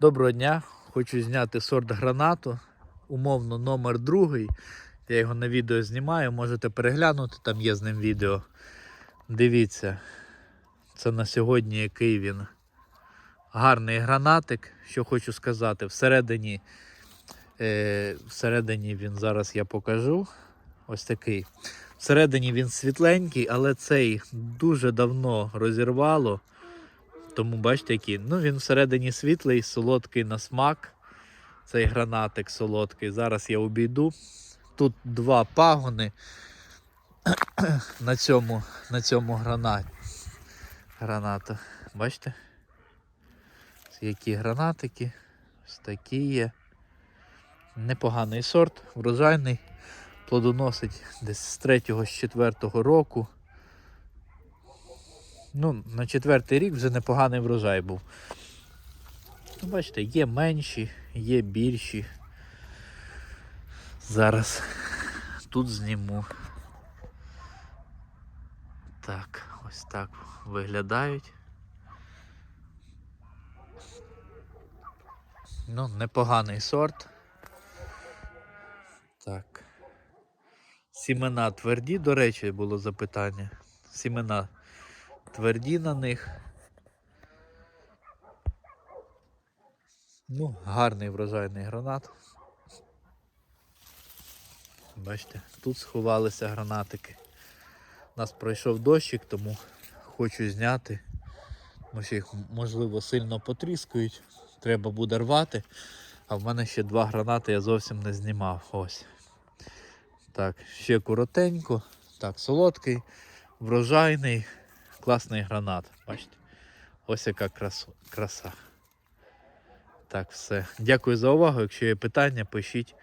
Доброго дня! Хочу зняти сорт гранату. Умовно номер другий. Я його на відео знімаю, можете переглянути, там є з ним відео. Дивіться, це на сьогодні який він. Гарний гранатик. Що хочу сказати, всередині, е, всередині він зараз я покажу. Ось такий. Всередині він світленький, але цей дуже давно розірвало. Тому бачите, який. Ну, він всередині світлий, солодкий на смак. Цей гранатик солодкий. Зараз я обійду. Тут два пагони на цьому, на цьому гранат, гранату. Бачите? Які гранатики. Ось такі є. Непоганий сорт, врожайний. Плодоносить десь з 3-4 року. Ну, на четвертий рік вже непоганий врожай був. Ну, бачите, є менші, є більші. Зараз тут зніму. Так, ось так виглядають. Ну, непоганий сорт. Так. Сімена тверді, до речі, було запитання. Сімена тверді на них. Ну, гарний врожайний гранат. Бачите, тут сховалися гранатики. У нас пройшов дощик, тому хочу зняти. Тому що їх можливо сильно потріскують. Треба буде рвати. А в мене ще два гранати я зовсім не знімав. Ось. Так, ще коротенько. Так, солодкий, врожайний, класний гранат. Бачите? Ось яка краса. Так, все. Дякую за увагу. Якщо є питання, пишіть.